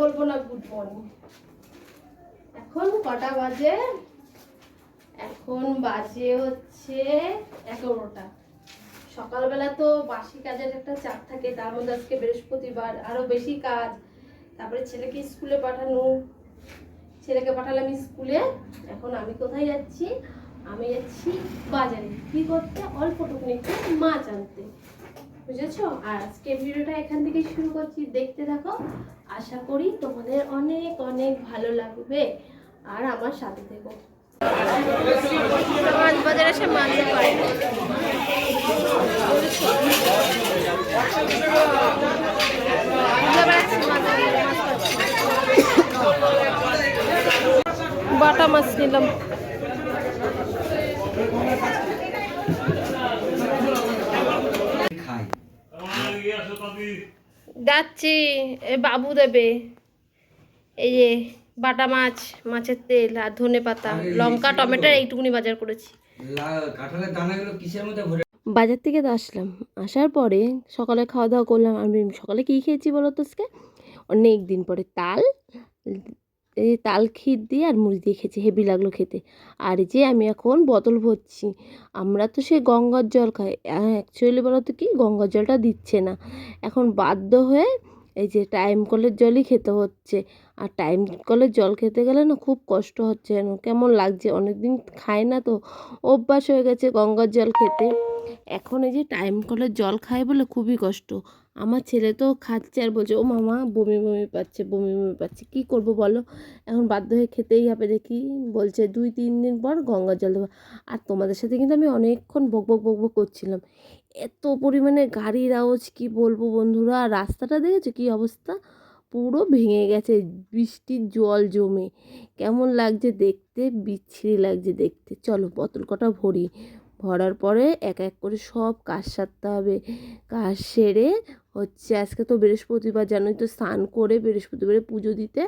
বলব না good morning এখন কটা বাজে? এখন বাজে হচ্ছে এগারোটা। সকালবেলা তো বাসি কাজের একটা চাপ থাকে, তার মধ্যে আজকে বৃহস্পতিবার, আরও বেশি কাজ। তারপরে ছেলেকে স্কুলে পাঠানো। ছেলেকে পাঠালাম স্কুলে। এখন আমি কোথায় যাচ্ছি? আমি যাচ্ছি বাজারে। কি করতে? অল্প একটু মাছ আনতে। বুঝেছ? আর আজকে ভিডিওটা এখান থেকে শুরু করছি। দেখতে থাকো। আশা করি তোমাদের অনেক অনেক ভালো লাগবে। আর আমার সাথে থেকো। মাছ বাজারে বাটা মাছ নিলাম খাই যাচ্ছি এ বাবু দেবে। এই যে বাটা মাছ মাছের তেল আর ধনে পাতা লঙ্কা টমেটো এইটুকুনি বাজার করেছি। কাঁঠালের দানাগুলো কিসের মধ্যে ভরে বাজার থেকে তো আসলাম। আসার পরে সকালে খাওয়া দাওয়া করলাম। আমি সকালে কী খেয়েছি বলো তো আজকে? অনেক দিন পরে তাল এই তাল ক্ষীর দিয়ে আর মুড়ি দিয়ে খেয়েছি, হেভি লাগল খেতে। আর যে আমি এখন বোতল ভরছি, আমরা তো সে গঙ্গার জল খাই। অ্যাকচুয়ালি বলো তো কি, গঙ্গার জলটা দিচ্ছে না। এখন বাধ্য হয়ে এই যে টাইম কলের জলই খেতে হচ্ছে। আর টাইম কলের জল খেতে গেলে না খুব কষ্ট হচ্ছে কেমন লাগছে? অনেকদিন খায় না তো, অভ্যাস হয়ে গেছে গঙ্গার জল খেতে। এখন এই যে টাইম কলের জল খায় বলে খুবই কষ্ট। আমার ছেলে তো খাচ্ছে আর বলছে, ও মামা, বমি বমি পাচ্ছে, বমি বমি পাচ্ছে, কী করব বলো? এখন বাধ্য হয়ে খেতেই হবে দেখি। বলছে, দুই, তিন দিন পর গঙ্গার জল দেবো। আর তোমাদের সাথে কিন্তু আমি অনেকক্ষণ বক বক বক বক করছিলাম। এত পরিমাণে গাড়ির আওয়াজ, কি বলব বন্ধুরা? রাস্তাটা দেখেছ কী অবস্থা? পুরো ভেঙে গেছে, বৃষ্টির জল জমে। কেমন লাগছে দেখতে? বিচ্ছিরি লাগছে দেখতে। চলো, বোতল কটা ভরি। ভরার পরে এক এক করে সব কাজ সারতে হবে। কাজ সেরে হচ্ছে আজকে তো বৃহস্পতিবার, জানোই তো স্নান করে বৃহস্পতিবারে পুজো দিতে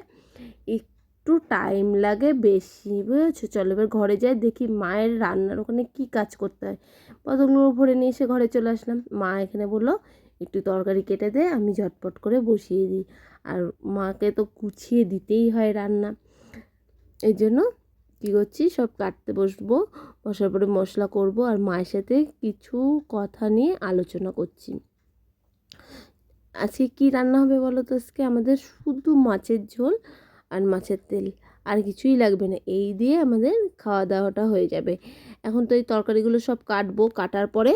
একটু টাইম লাগে বেশি, বুঝেছ? চলো এবার ঘরে যাই, দেখি মায়ের রান্নার ওখানে কি কাজ করতে হয়। বোতলগুলো ভরে নিয়ে এসে ঘরে চলে আসলাম। মা এখানে বলল, একটু তরকারি কেটে দে, আমি ঝটপট করে বসিয়ে দিই। আর মাকে তো গুছিয়ে দিতেই হয় রান্না। এই জন্য কী করছি? সব কাটতে বসবো। বসার পরে মশলা করব আর মায়ের সাথে কিছু কথা নিয়ে আলোচনা করছি। আজকে কি রান্না হবে বলো তো আজকে? আমাদের শুধু মাছের ঝোল আর মাছের তেল। আর কিছুই লাগবে না। এই দিয়ে আমাদের খাওয়া দাওয়াটা হয়ে যাবে। এখন তো এই তরকারিগুলো সব কাটবো। কাটার পরে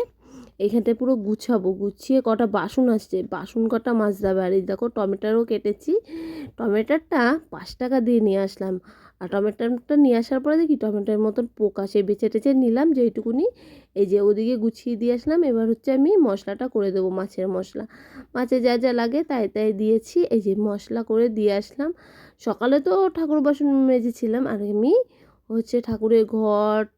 এইখানটায় পুরো গুছাবো। গুছিয়ে কটা বাসন আসছে। বাসন কটা মাছ যাবে আর এই দেখো টমেটোরও কেটেছি। টমেটোটা পাঁচ টাকা দিয়ে নিয়ে আসলাম। আর টমেটোটা নিয়ে আসার পরে দেখি টমেটোর মতন পোকা সে বেছে টেছে নিলাম যেইটুকুনি। এই যে ওদিকে গুছিয়ে দিয়ে আসলাম। এবার হচ্ছে আমি মশলাটা করে দেবো মাছের মশলা। মাছে যা যা লাগে তাই তাই দিয়েছি। এই যে মশলা করে দিয়ে আসলাম। সকালে তো ঠাকুর বাসন মেজেছিলাম আর আমি হচ্ছে ঠাকুরের ঘট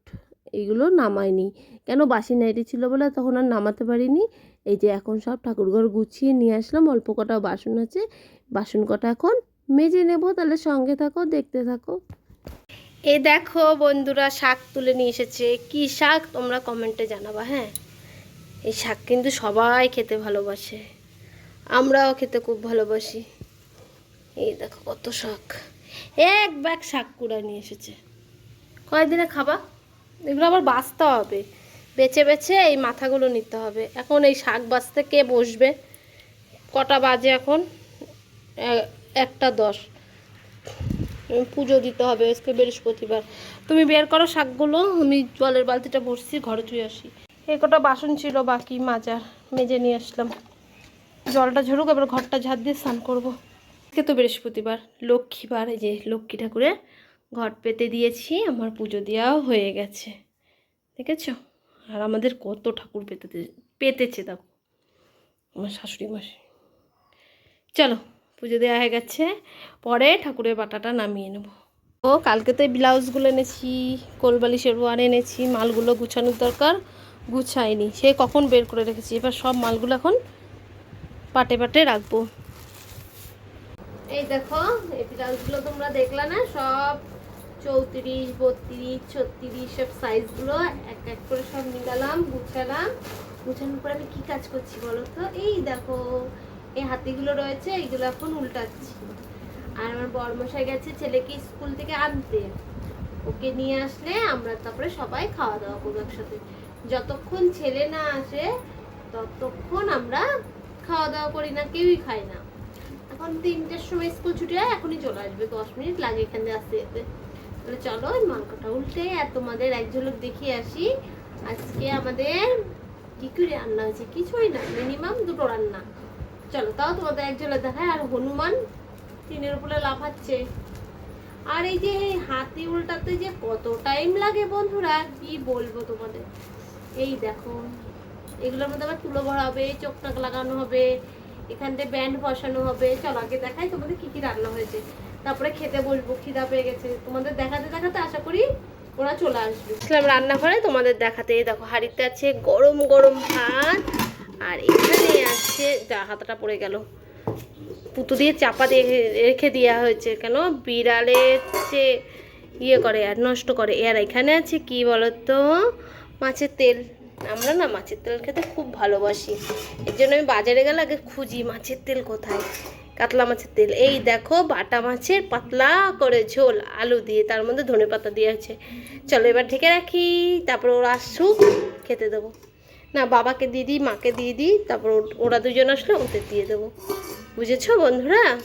এইগুলো নামাইনি। কেন বাসি নাইটি ছিল বলে তখন আর নামাতে পারিনি। এই যে এখন সব ঠাকুর ঘর গুছিয়ে নিয়ে আসলাম। অল্প কটা বাসন আছে। বাসন কটা এখন মেজে নেব, তাহলে সঙ্গে থাকো, দেখতে থাকো। এই দেখো বন্ধুরা, শাক তুলে নিয়ে এসেছে। কি শাক? তোমরা কমেন্টে জানাবা হ্যাঁ? এই শাক কিন্তু সবাই খেতে ভালোবাসে। আমরাও খেতে খুব ভালোবাসি। এই দেখো কত শাক। এক ব্যাগ শাক কুড়া নিয়ে এসেছে। কয়দিনে খাবা? এগুলো আবার বাছতে হবে। বেছে বেছে এই মাথাগুলো নিতে হবে। এখন এই শাক বাছতে কে বসবে? কটা বাজে এখন? এ- একটা দশ। পুজো দিতে হবে আজকে বৃহস্পতিবার। তুমি বের করো শাকগুলো, আমি জলের বালতিটা ভরছি, ঘরে ধুয়ে আসি। এই কটা বাসন ছিল, বাকি মাজার মেজে নিয়ে আসলাম। জলটা ঝরুক, এবার ঘরটা ঝাড় দিয়ে স্নান করব। আজকে তো বৃহস্পতিবার, লক্ষ্মীবার, এই যে লক্ষ্মী ঠাকুরের ঘট পেতে দিয়েছি, আমার পুজো দেওয়াও হয়ে গেছে। দেখেছ? আর আমাদের কত ঠাকুর পেতে পেতেছে, দেখো। আমার শাশুড়ি মাসি চলো। পুজো দেওয়া হয়ে গেছে। পরে ঠাকুরের বাটাটা নামিয়ে নেব। ও কালকে তো এই ব্লাউজগুলো এনেছি, কোলবালি, শেরওয়ান এনেছি, মালগুলো গুছানোর দরকার, গুছাইনি। সে কখন বের করে রেখেছি? এবার সব মালগুলো এখন পাটে পাটে রাখব। এই দেখো, এই ব্লাউজগুলো তোমরা দেখলা না, সব চৌত্রিশ, বত্রিশ, ছত্রিশ, সব সাইজগুলো এক এক করে সব মিলালাম, গুছালাম। গুছানোর পরে আমি কী কাজ করছি বলো তো? এই দেখো এই হাতিগুলো রয়েছে, এইগুলো এখন উল্টাচ্ছি। আর আমার বরমশাই গেছে ছেলেকে স্কুল থেকে আনতে। ওকে নিয়ে আসলে আমরা তারপরে সবাই খাওয়া দাওয়া করব একসাথে। যতক্ষণ ছেলে না আসে, ততক্ষণ আমরা খাওয়া দাওয়া করি না, কেউই খাই না। এখন তিনটের সময় স্কুল ছুটি হয়, এখনই চলে আসবে, দশ মিনিট লাগে এখান আসতে যেতে। তাহলে চলো ওই মাংসটা উল্টে, আর তোমাদের এক ঝলক দেখিয়ে আসি। আজকে আমাদের কি কি রান্না হয়েছে? কিছুই না মিনিমাম দুটো রান্না। চলো, তাও তোমাদের এক ঝলক দেখায়, আর হনুমান টিনের উপরে লাফাচ্ছে। আর এই যে হাতি উল্টাতে যে কত টাইম লাগে বন্ধুরা, কি বলব তোমাদের? এই দেখো, এগুলোর মধ্যে আবার তুলো ভরা হবে, চোখ টাক লাগানো হবে, এখান থেকে ব্যান্ড বসানো হবে। চলো, আগে দেখাই তোমাদের কি কি রান্না হয়েছে। তারপরে খেতে বসবো খিদা পেয়ে গেছে। তোমাদের দেখাতে দেখাতে আশা করি ওরা চলে আসবে। ইসলাম রান্নাঘরে, তোমাদের দেখাতে। দেখো, হাঁড়িতে আছে গরম গরম ভাত, আর এখানে আছে যা হাতটা পড়ে গেল। পুতু দিয়ে চাপা দিয়ে রেখে দেওয়া হয়েছে কেন? বিড়ালের হচ্ছে ইয়ে করে আর নষ্ট করে। আর এখানে আছে কি বলতো? মাছের তেল। আমরা না মাছের তেল খেতে খুব ভালোবাসি। এর জন্য আমি বাজারে গেলে আগে খুঁজি মাছের তেল কোথায়। কাতলা মাছের তেল। এই দেখো, বাটা মাছের পাতলা করে ঝোল, আলু দিয়ে, তার মধ্যে ধনে পাতা দিয়ে আছে চলো এবার ঢেকে রাখি, তারপর ওরা আসুক, খেতে দেবো। না বাবাকে দিয়ে দিই মাকে দিয়ে দিই তারপর ও- ওরা দুজন আসলে ওদের দিয়ে দেবো। বুঝেছ বন্ধুরা?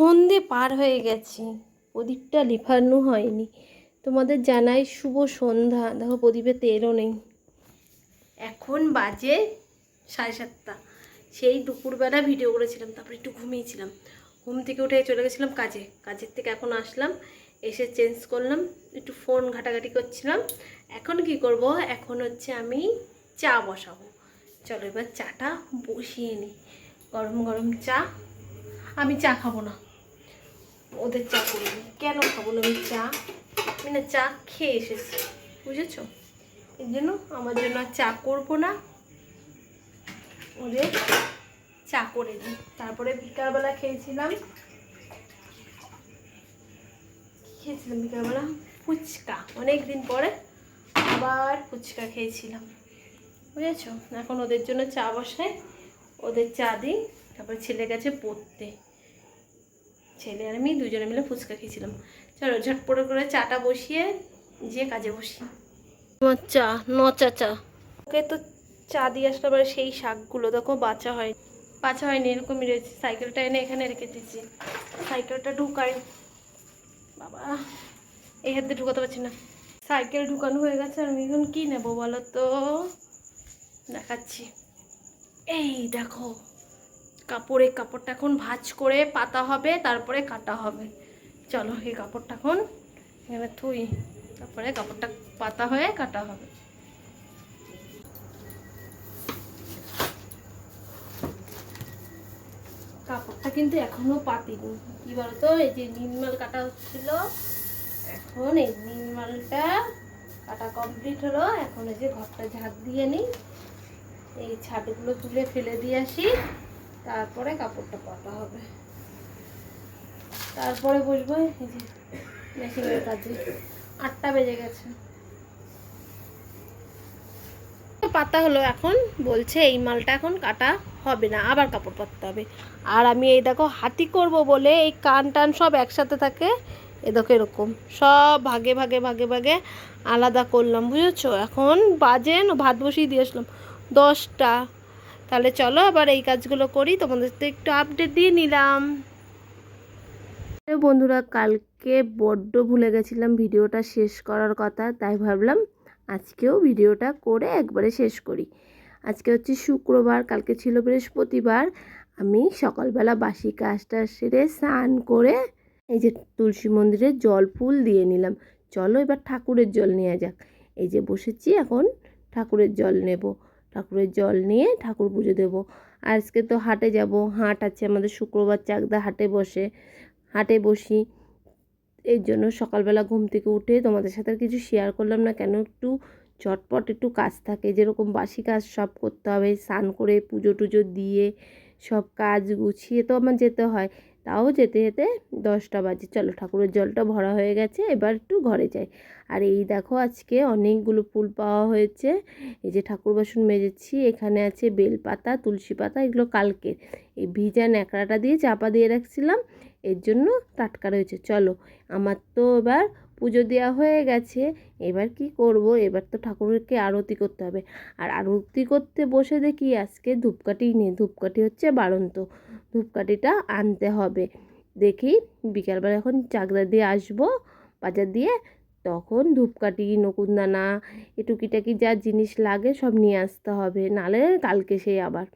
সন্ধে পার হয়ে গেছি। প্রদীপটা লিফানো হয়নি। তোমাদের জানাই শুভ সন্ধ্যা। দেখো প্রদীপে তেলও নেই। এখন বাজে সাড়ে সাতটা। সেই দুপুরবেলা ভিডিও করেছিলাম তারপরে একটু ঘুমিয়েছিলাম। ঘুম থেকে উঠে চলে গেছিলাম কাজে। কাজের থেকে এখন আসলাম এসে চেঞ্জ করলাম একটু ফোন ঘাটাঘাটি করছিলাম। এখন কি করব? এখন হচ্ছে আমি চা বসাবো। চলো এবার চাটা বসিয়ে নিই গরম গরম চা। আমি চা খাব না। ওদের চা করব। কেন খাব না আমি চা? আমি না চা খেয়ে এসেছি। বুঝেছ? এর জন্য আমার জন্য আর চা করব না। ওদের চা করে দিই। তারপরে বিকালবেলা খেয়েছিলাম। খেয়েছিলাম বিকালবেলা? ফুচকা। অনেক দিন পরে আবার ফুচকা খেয়েছিলাম। বুঝেছ? এখন ওদের জন্য চা বসাই ওদের চা দিই তারপরে ছেলে গেছে পড়তে। ছেলে আর আমি দুজনে মিলে ফুচকা খেয়েছিলাম। চলো ঝটপট করে চাটা বসিয়ে যে কাজে বসি। আমার চা নচা চা। ওকে তো চা দিয়ে আসলে আবার সেই শাকগুলো দেখো বাঁচা হয়। বাঁচা হয়নি এরকমই রয়েছে। সাইকেলটা এনে এখানে রেখে দিচ্ছি সাইকেলটা ঢুকাই। বাবা এই হাতে ঢুকাতে পারছি না। সাইকেল ঢুকানো হয়ে গেছে আর আমি এখন কী নেব বলো তো? দেখাচ্ছি। এই দেখো, কাপড়ে কাপড়টা এখন ভাঁজ করে পাতা হবে, তারপরে কাটা হবে। চলো এই কাপড়টা এখন এখানে থুই, তারপরে কাপড়টা পাতা হয়ে কাটা হবে। কাপড়টা কিন্তু এখনও পাতিনি। কি বলতো, এই যে নির্মাল কাটা হচ্ছিল, এখন এই নির্মালটা কাটা কমপ্লিট হলো, এখন এই যে ঘরটা ঝাঁক দিয়ে নিই। এই ছাদগুলো তুলে ফেলে দিয়ে আসি। তারপরে কাপড়টা পাতা হবে। তারপরে বসবো, এই যে মেশিনের কাজে। আটটা বেজে গেছে। পাতা হলো এখন, বলছে এই মালটা এখন কাটা হবে না, আবার কাপড় পাততে হবে। আর আমি এই দেখো হাতি করব বলে এই কান টান সব একসাথে থাকে। এ দেখো এরকম, সব ভাগে ভাগে ভাগে ভাগে আলাদা করলাম, বুঝেছ? এখন বাজে ভাত বসিয়ে দিয়ে আসলাম। দশটা। তাহলে চলো আবার এই কাজগুলো করি তোমাদের তো একটু আপডেট দিয়ে নিলাম। বন্ধুরা, কালকে বড্ড ভুলে গেছিলাম ভিডিওটা শেষ করার কথা, তাই ভাবলাম আজকেও ভিডিওটা করে একবারে শেষ করি। আজকে হচ্ছে শুক্রবার, কালকে ছিল বৃহস্পতিবার। আমি সকালবেলা বাসি কাজটা সেরে স্নান করে এই যে তুলসী মন্দিরে জল ফুল দিয়ে নিলাম। চলো এবার ঠাকুরের জল নেওয়া যাক। এই যে বসেছি, এখন ঠাকুরের জল নেব। ঠাকুরের জল নিয়ে ঠাকুর পুজো দেবো। আজকে তো হাটে যাব। হাট আছে আমাদের শুক্রবার চাকদা হাটে বসে। হাটে বসি। এর জন্য সকালবেলা ঘুম থেকে উঠে তোমাদের সাথে আর কিছু শেয়ার করলাম না। কেন? একটু চটপট একটু কাজ থাকে। যেরকম বাসি কাজ সব করতে হবে। স্নান করে পুজো টুজো দিয়ে সব কাজ গুছিয়ে তো আমার যেতে হয়। তাও যেতে যেতে দশটা বাজে। চলো ঠাকুরের জলটা ভরা হয়ে গেছে, এবার একটু ঘরে যাই। আর এই দেখো আজকে অনেকগুলো ফুল পাওয়া হয়েছে। এই যে ঠাকুর বাসন মেজেছি, এখানে আছে বেলপাতা, তুলসী পাতা, এগুলো কালকে এই ভিজা ন্যাকড়াটা দিয়ে চাপা দিয়ে রাখছিলাম, এর জন্য টাটকা রয়েছে। চলো, আমার তো এবার পুজো দেওয়া হয়ে গেছে, এবার কি করব? এবার তো ঠাকুরকে আরতি করতে হবে। আর আরতি করতে বসে দেখি আজকে ধূপকাঠি নেই। ধূপকাঠি হচ্ছে বাড়ন্ত। ধূপকাঠিটা আনতে হবে। দেখি বিকালবেলা এখন চাকদা দিয়ে আসব বাজার দিয়ে, তখন ধূপকাঠি নকুনদানা এ টুকিটাকি যা জিনিস লাগে সব নিয়ে আসতে হবে। নালে কালকে সেই আবার।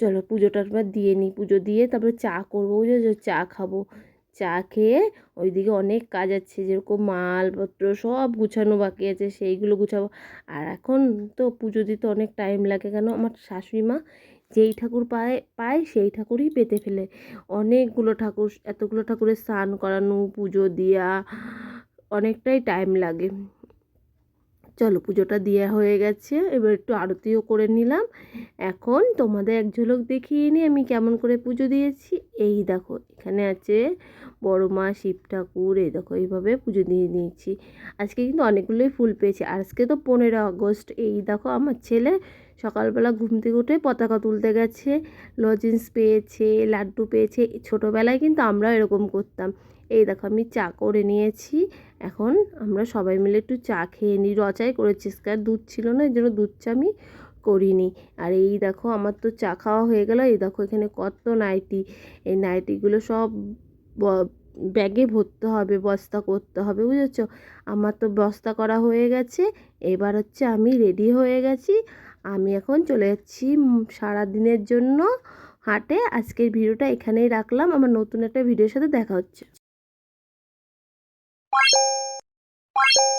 চলো পুজোটা দিয়ে নিই। পুজো দিয়ে তারপরে চা করব চা খাব। চা খেয়ে ওইদিকে অনেক কাজ আছে, যেরকম মালপত্র সব গুছানো বাকি আছে, সেইগুলো গুছাবো। আর এখন তো পুজো দিতে অনেক টাইম লাগে, কেন আমার শাশুড়ি মা যেই ঠাকুর পায় পায় সেই ঠাকুরই পেতে ফেলে। অনেকগুলো ঠাকুর, এতগুলো ঠাকুরের স্নান করানো, পুজো দেওয়া অনেকটাই টাইম লাগে। চলো পুজোটা দেওয়া হয়ে গেছে, এবার একটু আরতিও করে নিলাম। এখন তোমাদের এক ঝলক দেখিয়ে নিই আমি কেমন করে পুজো দিয়েছি। এই দেখো, এখানে আছে বড় মা, শিব ঠাকুর, এই দেখো এইভাবে পুজো দিয়ে নিয়েছি আজকে কিন্তু অনেকগুলোই ফুল পেয়েছি, আজকে তো পনেরো আগস্ট, এই দেখো আমার ছেলে সকালবেলা ঘুম থেকে উঠে পতাকা তুলতে গেছে লজেন্স পেয়েছে, লাড্ডু পেয়েছে, ছোটোবেলায় কিন্তু আমরা এরকম করতাম। এই দেখো আমি চা করে নিয়েছি। এখন আমরা সবাই মিলে একটু চা খেয়ে নিই। রচাই করেছি আর দুধ ছিল না এই জন্য দুধ চা আমি করিনি। আর এই দেখো আমার তো চা খাওয়া হয়ে গেল। এই দেখো এখানে কত নাইটি। এই নাইটিগুলো সব ব্যাগে ভরতে হবে বস্তা করতে হবে বুঝেছ? আমার তো বস্তা করা হয়ে গেছে। এবার হচ্ছে আমি রেডি হয়ে গেছি। আমি এখন চলে যাচ্ছি উম, সারা দিনের জন্য হাটে। আজকের ভিডিওটা এখানেই রাখলাম। আমার নতুন একটা ভিডিওর সাথে দেখা হচ্ছে। you